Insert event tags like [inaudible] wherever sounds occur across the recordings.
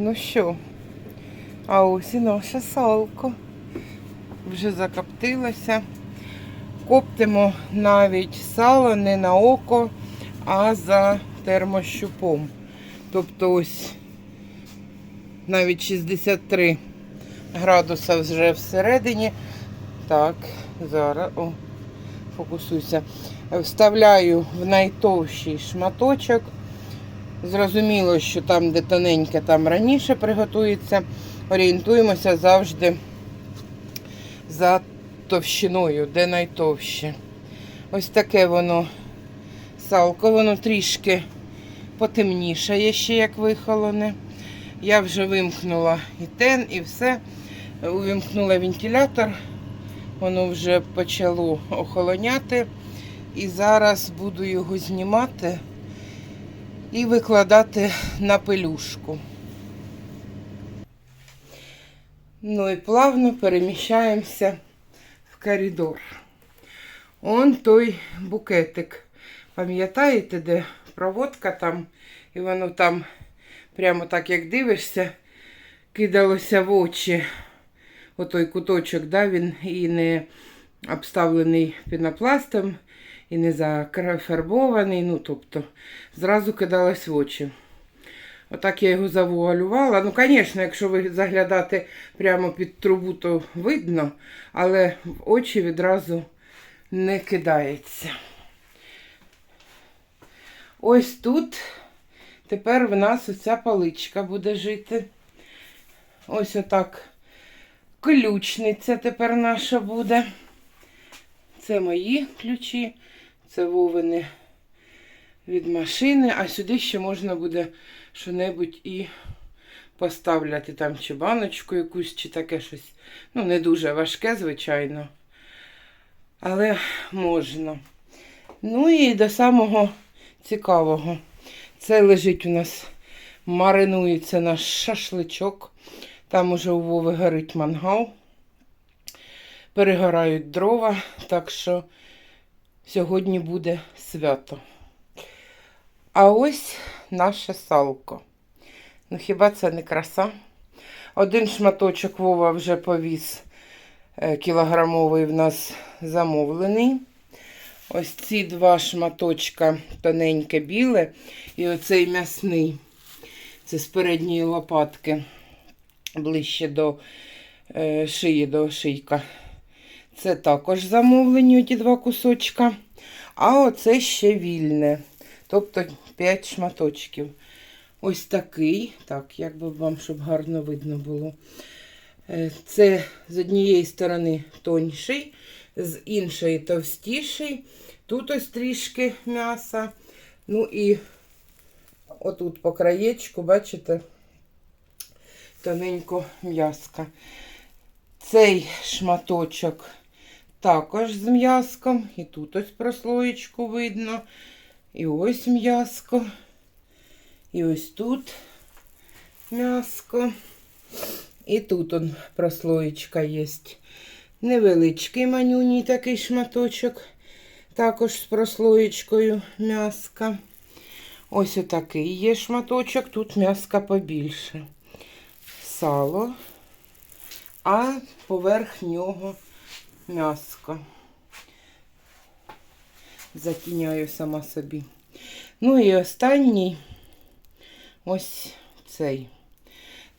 Ну що, а ось і наше салко. Вже закоптилося. Коптимо навіть сало не на око, а за термощупом. Тобто ось навіть 63 градуса вже всередині. Так, зараз о, фокусуйся. Вставляю в найтовщий шматочок. Зрозуміло, що там, де тоненьке, там раніше приготується. Орієнтуємося завжди за товщиною, де найтовще. Ось таке воно салко, воно трішки потемнішає ще, як вихолоне. Я вже вимкнула і тен, і все. Увімкнула вентилятор, воно вже почало охолоняти. І зараз буду його знімати і викладати на пелюшку. Ну і плавно переміщаємося в коридор. Он той букетик. Пам'ятаєте, де проводка там, і воно там прямо так, як дивишся, кидалося в очі. Отой куточок, да, він і не обставлений пінопластом, і не зафарбований, ну, тобто, зразу кидалось в очі. Отак я його завуалювала. Ну, звісно, якщо ви заглядати прямо під трубу, то видно, але в очі відразу не кидається. Ось тут тепер в нас оця паличка буде жити. Ось отак ключниця тепер наша буде. Це мої ключі, це вовини від машини, а сюди ще можна буде що-небудь і поставляти там чи баночку якусь, чи таке щось. Ну, не дуже важке, звичайно. Але можна. Ну і до самого цікавого. Це лежить у нас, маринується наш шашличок. Там уже у Вови горить мангал. Перегорають дрова, так що сьогодні буде свято. А ось наше салко. Ну хіба це не краса? Один шматочок Вова вже повіз е, кілограмовий в нас замовлений. Ось ці два шматочка тоненьке біле і оцей м'ясний. Це з передньої лопатки, ближче до е, шиї, до шийка. Це також замовлені ті два кусочка. А оце ще вільне. Тобто 5 шматочків. Ось такий. Так, як би вам, щоб гарно видно було. Е, Це з однієї сторони тонший, з іншої товстіший. Тут ось трішки м'яса. Ну і отут по краєчку, бачите, тоненько м'яска. Цей шматочок також з м'яском. І тут ось прослоєчку видно. І ось м'яско. І ось тут м'яско. І тут он прослоєчка є. Невеличкий манюній такий шматочок. Також з прослоєчкою м'яска. Ось отакий є шматочок, тут м'яска побільше. Сало, а поверх нього м'яско. Затіняю сама собі. Ну і останній ось цей.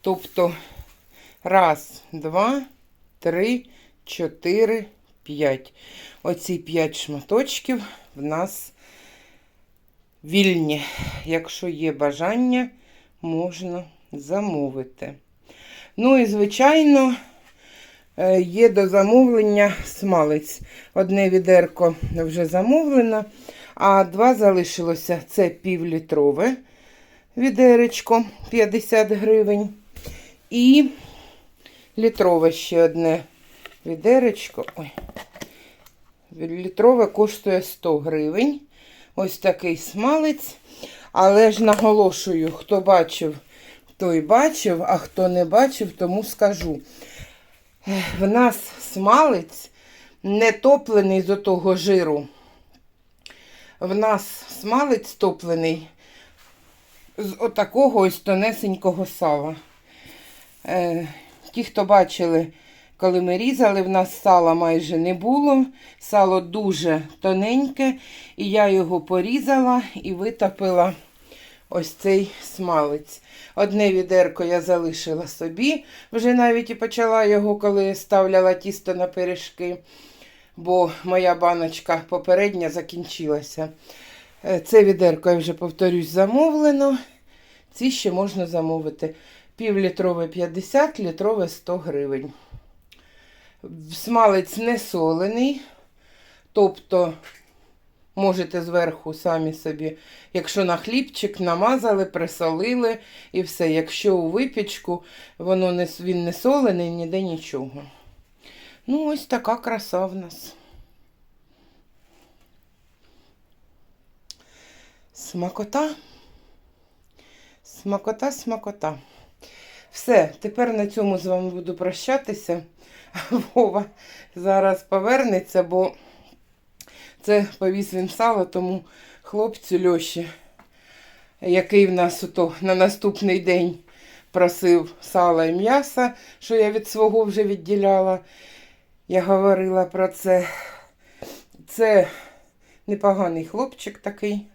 Тобто, раз, два, три, чотири, п'ять. Оці п'ять шматочків в нас вільні. Якщо є бажання, можна замовити. Ну і, звичайно, є до замовлення смалець. Одне відерко вже замовлено, а два залишилося. Це півлітрове відеречко 50 гривень. І літрове ще одне відеречко. Ой. Літрове коштує 100 гривень. Ось такий смалець. Але ж наголошую, хто бачив, той бачив, а хто не бачив, тому скажу. В нас смалець не топлений з отого жиру. В нас смалець топлений з отакого ось тонесенького сала. Е, ті, хто бачили, коли ми різали, в нас сала майже не було. Сало дуже тоненьке, і я його порізала і витопила ось цей смалець. Одне відерко я залишила собі, вже навіть і почала його, коли ставляла тісто на пиріжки, бо моя баночка попередня закінчилася. Е, Це відерко, я вже повторюсь, замовлено. Ці ще можна замовити. Півлітрове 50, літрове 100 гривень. Смалець не солений, тобто можете зверху самі собі, якщо на хлібчик намазали, присолили і все. Якщо у випічку, воно не, він не солений, ніде нічого. Ну, ось така краса в нас. Смакота. Смакота, смакота. Все, тепер на цьому з вами буду прощатися. [laughs] Вова зараз повернеться, бо це повіз він сало, тому хлопцю Льоші, який в нас ото на наступний день просив сала і м'яса, що я від свого вже відділяла. Я говорила про це. Це непоганий хлопчик такий.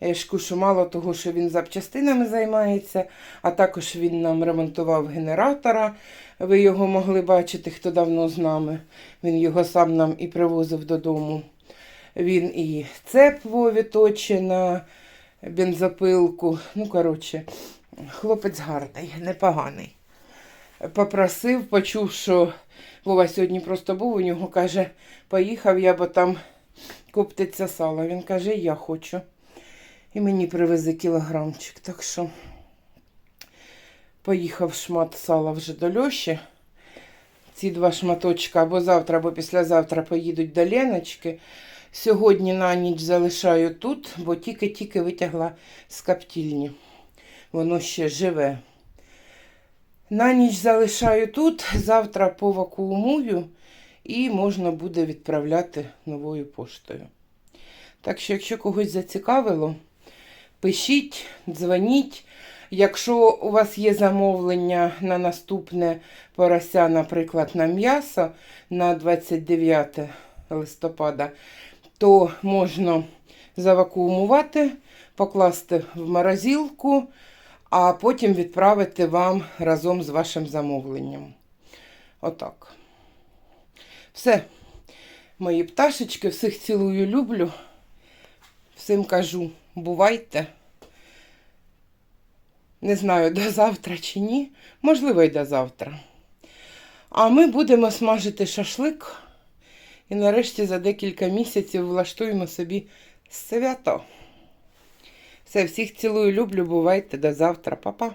Я ж мало того, що він запчастинами займається, а також він нам ремонтував генератора. Ви його могли бачити, хто давно з нами. Він його сам нам і привозив додому. Він і цеп Вові точить на бензопилку. Ну, коротше, хлопець гарний, непоганий. Попросив, почув, що Вова сьогодні просто був, у нього каже, поїхав я, бо там коптиться сало. Він каже, я хочу. І мені привезе кілограмчик. Так що поїхав шмат сала вже до Льоші. Ці два шматочка або завтра, або післязавтра поїдуть до Леночки. Сьогодні на ніч залишаю тут, бо тільки-тільки витягла з каптільні. Воно ще живе. На ніч залишаю тут, завтра повакуумую і можна буде відправляти новою поштою. Так що, якщо когось зацікавило, пишіть, дзвоніть. Якщо у вас є замовлення на наступне порося, наприклад, на м'ясо на 29 листопада, то можна завакуумувати, покласти в морозилку, а потім відправити вам разом з вашим замовленням. Отак. Все, мої пташечки, всіх цілую, люблю. Всім кажу, бувайте. Не знаю, до завтра чи ні. Можливо, й до завтра. А ми будемо смажити шашлик. І нарешті за декілька місяців влаштуємо собі свято. Все, всіх цілую, люблю, бувайте. До завтра, Па-па.